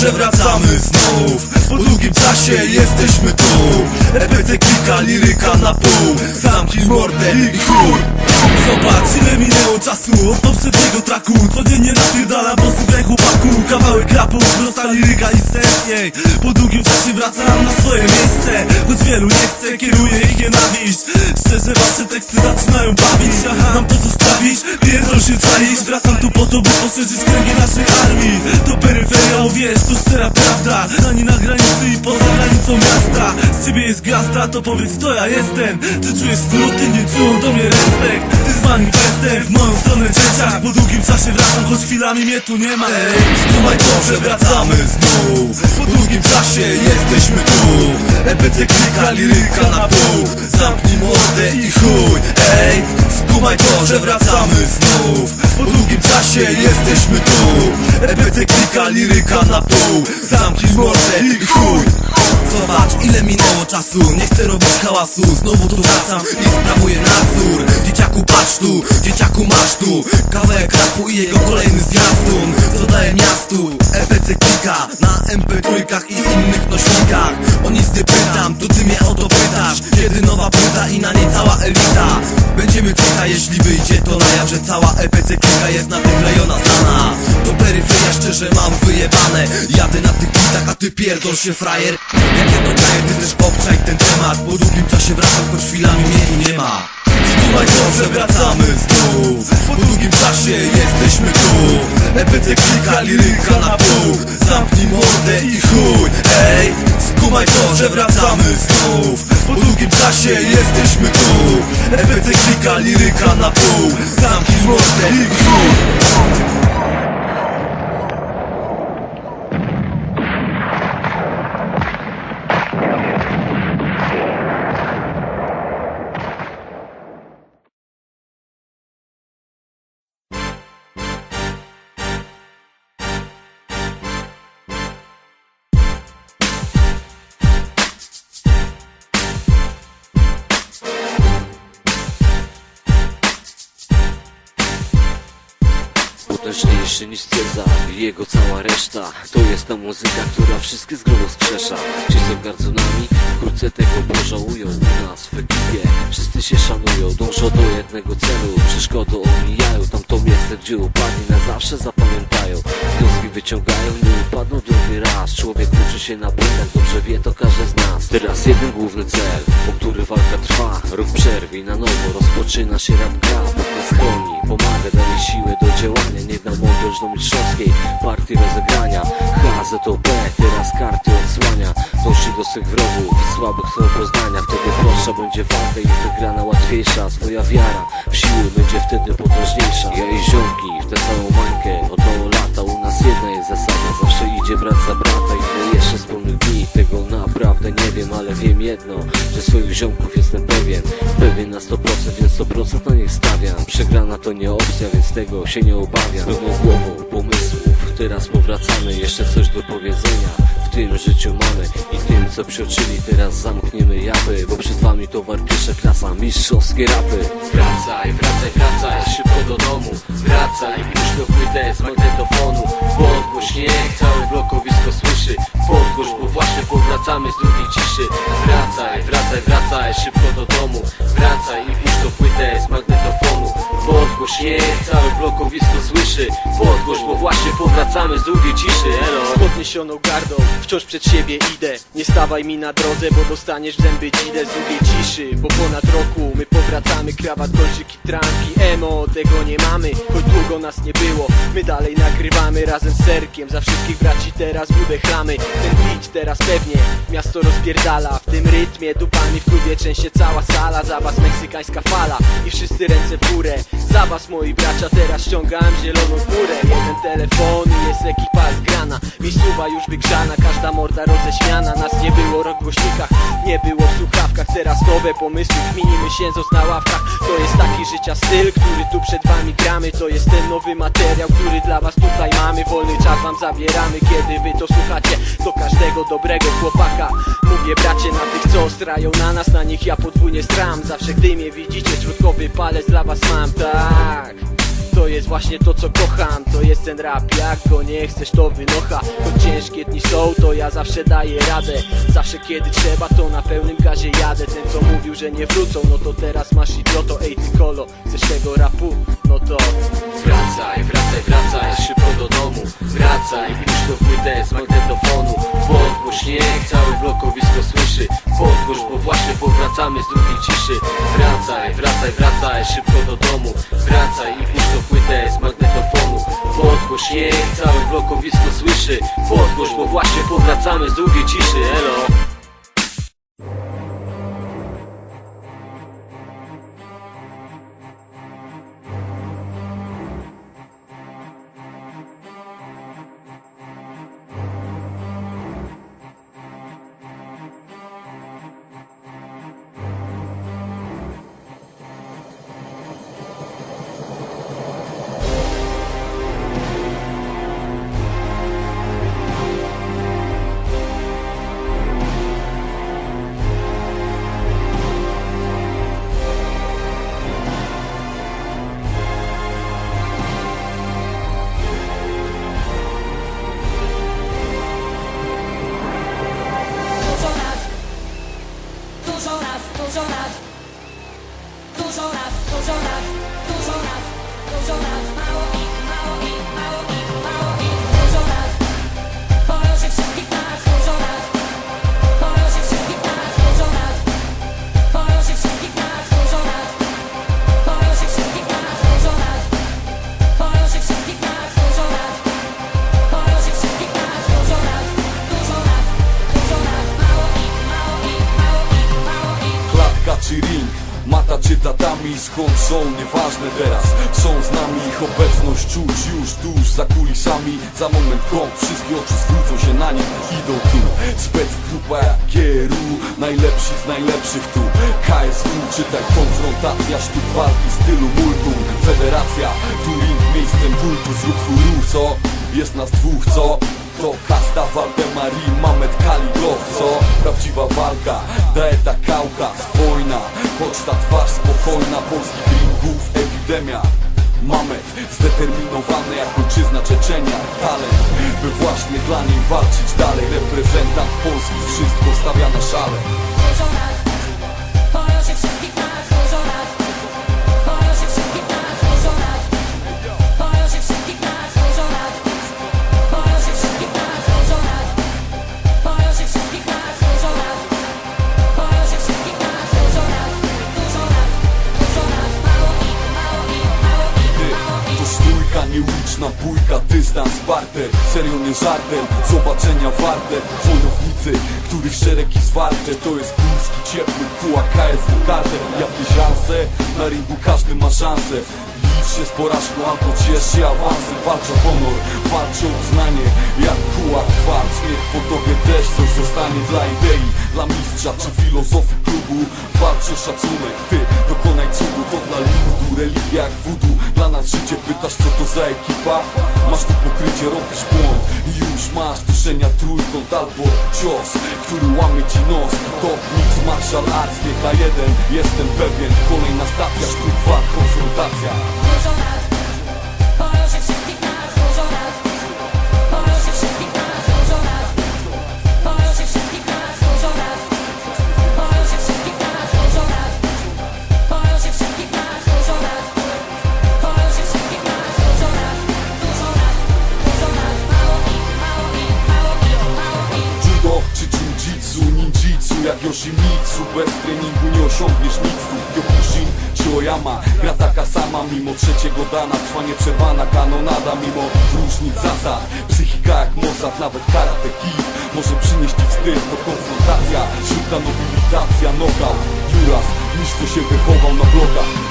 że wracamy znów. Po długim czasie jesteśmy tu. EPC klika, liryka na pół. Zamknij mordę i chuj Zobacz ile minęło czasu. Od poprzedniego traku. Codziennie napierdala bossy jak chłopaku Kawałek rapu, prosta liryka i sens jej Po długim czasie wracam na swoje miejsce Choć wielu nie chce, kieruje ich nienawiść. Szczerze wasze teksty zaczynają bawić mam to zostawić, pierdol się czaić Wracam tu po to, by poszerzyć kręgi naszej armii. To peryferia, wiesz, to szczera prawda. Ani na granicy i poza granicą miasta. Z ciebie jest gwiazda, to powiedz kto ja jestem. Ty czujesz skróty, nie czują do mnie respekt. Ty z manifestem w moją stronę dzieciak. Po długim czasie wracam, choć chwilami mnie tu nie ma. Ej, że wracamy znów. Po długim czasie jesteśmy tu. EPC klika, liryka na pół. Zamknij mordę i chuj. Ej, skumaj to, że wracamy znów Po długim czasie jesteśmy tu. EPC klika, liryka na pół. Zamknij mordę i chuj. Zobacz ile minęło czasu. Nie chcę robić hałasu. Znowu tu wracam i sprawuję nadzór. Dzieciaku patrz tu, dzieciaku masz tu. Kawałek rapu i jego kolejny zwiastun. Co daje miastu? EPC klika. Na MP3 i innych nośnikach. O nic Jeśli wyjdzie to na jaw Że cała EPC klika jest na tych rejona znana. To peryferia szczerze mam wyjebane. Jadę na tych bitach, a ty pierdol się frajer. Jakie to daje, ty też obczaj ten temat. Po długim czasie wracam, choć chwilami mnie tu nie ma Skumaj że wracamy znów. Po długim czasie jesteśmy tu. EPC klika, liryka na pół Zamknij mordę i chuj. Ej, skumaj że wracamy znów. Po długim czasie jesteśmy tu. EPC klika, liryka na pół Zamknij mordę i chuj Potężniejszy niż Cezar i jego cała reszta. To jest ta muzyka, która wszystkie z grobu skrzesza Ci co gardzą nami, wkrótce tego pożałują U nas w ekipie. Wszyscy się szanują Dążą do jednego celu, przeszkody omijają Tamto miejsce, gdzie upadli na zawsze Wnioski wyciągają, nie upadną drugi raz. Człowiek uczy się na błędach, dobrze wie to każdy z nas. Teraz jeden główny cel, o który walka trwa. Rok przerwy na nowo rozpoczyna się rap gra. Pomaga, daje siłę do działania. Nie da mądrość do mistrzowskiej partii rozegrania. HZOP, teraz karty odsłania. Dąży do swych wrogów słabych są poznania Wtedy prostsza będzie walka i wygrana łatwiejsza Twoja wiara w siły będzie wtedy potężniejsza. Ja i ziomki w tę samą mańkę od mało lata U nas jedna jest zasada, zawsze idzie brat za brata Ile jeszcze wspólnych dni, tego naprawdę nie wiem Ale wiem jedno, że swoich ziomków jestem pewien Pewien na 100%, więc 100% na nich stawiam. Przegrana to nie opcja, więc tego się nie obawiam. Pełną głową pomysłów, teraz powracamy Jeszcze coś do powiedzenia tym życiu mamy. I tym co przeoczyli teraz zamkniemy japy Bo przed wami towar pierwsza klasa, mistrzowskie rapy. Wracaj, wracaj, wracaj, szybko do domu. Wracaj, puść płytę z magnetofonu. Podgłoś niech całe blokowisko słyszy. Podgłoś, bo właśnie powracamy z drugiej ciszy. Wracaj, wracaj, wracaj, szybko do domu. Wracaj i puść płytę z magnetofonu. Podgłoś niech całe blokowisko słyszy Bo właśnie powracamy z drugiej ciszy Elo. Z podniesioną gardą wciąż przed siebie idę. Nie stawaj mi na drodze, bo dostaniesz w zęby dzidę z drugiej ciszy. Po ponad roku my powracamy Krawat, kolczyki, tramki, emo Tego nie mamy, choć długo nas nie było. My dalej nagrywamy razem z Serkiem. Za wszystkich braci teraz budę chlamy. Ten beat teraz pewnie miasto rozpierdala. W tym rytmie dupami w klubie trzęsie cała sala. Za was meksykańska fala i wszyscy ręce w górę. Za was moi bracia teraz ściągam zieloną górę Jeden telefon i jest ekipa zgrana. Miejscowa już wygrzana, każda morda roześmiana. Nas nie było rok w głośnikach, nie było w słuchawkach. Teraz nowe pomysły, kminimy siedząc na ławkach. To jest taki życia styl, który tu przed wami gramy. To jest ten nowy materiał, który dla was tutaj mamy. Wolny czas wam zabieramy, kiedy wy to słuchacie. Do każdego dobrego chłopaka Mówię bracie na tych, co strają na nas Na nich ja podwójnie stram. Zawsze gdy mnie widzicie, środkowy palec dla was mam, tak jest właśnie to co kocham. To jest ten rap, jak go nie chcesz to wynocha. Choć ciężkie dni są, to ja zawsze daję radę. Zawsze kiedy trzeba, to na pełnym gazie jadę. Ten co mówił, że nie wrócą, no to teraz masz idioto. Ej ty kolo, chcesz tego rapu? No to Wracaj, wracaj, wracaj, szybko do domu Wracaj, puść to płytę z magnetofonu Podgłoś śnieg, całe blokowisko słyszy. Podgłoś, bo właśnie powracamy z długiej ciszy. Wracaj, wracaj, wracaj, szybko do domu Wracaj i płytę z magnetofonu. Podgłoś śnieg, całe blokowisko słyszy. Podgłoś, bo właśnie powracamy z długiej ciszy Elo dużo raz, Skąd są, nieważne teraz Są z nami, ich obecność czuć już tuż za kulisami Za moment gong, wszystkie oczy zwrócą się na nich Idą tu, spec grupa jak Kieru Najlepsi z najlepszych tu KSW, czytaj konfrontacja Sztuk walki, stylu multum Federacja, tu ring miejscem bultu Zrób ruch, co? Jest nas dwóch, co? To Kasta, Waldemarii, Mamet, Kaligow, co? Prawdziwa walka, Daeta, wojna Choć ta twarz spokojna, polskich ringów, epidemia Mamet, zdeterminowany jak ojczyzna Czeczenia. Talent, by właśnie dla niej walczyć dalej. Reprezentant Polski wszystko stawia na szale nieuliczna bójka, dystans, barter Serio nie żartem, zobaczenia warte. Wojownicy, których szereg jest warte To jest górski, ciepły, kuła, KSW, kartel Jakie szanse, na ringu każdy ma szansę. Licz się z porażką albo ciesz się awansem Walcz o honor, walcz o uznanie. Jak śmiech po tobie Coś zostanie dla idei, dla mistrza czy filozofii klubu Walcz o szacunek, ty dokonaj cudu To dla ludu, religia jak wudu. Dla nas życie pytasz co to za ekipa? Masz tu pokrycie, robisz błąd. I już masz duszenia trójkąt albo cios Który łamie ci nos. To mix martial arts, nie K1 Jestem pewien, kolejna stacja Sztuk walk, konfrontacja taka sama Mimo trzeciego dana, trwa nieprzerwana kanonada Mimo różnic zasad, psychika jak Mossad Nawet karate może przynieść ci wstyd To konfrontacja, szybka nobilitacja, knockout Juras, niż co się wychował na blokach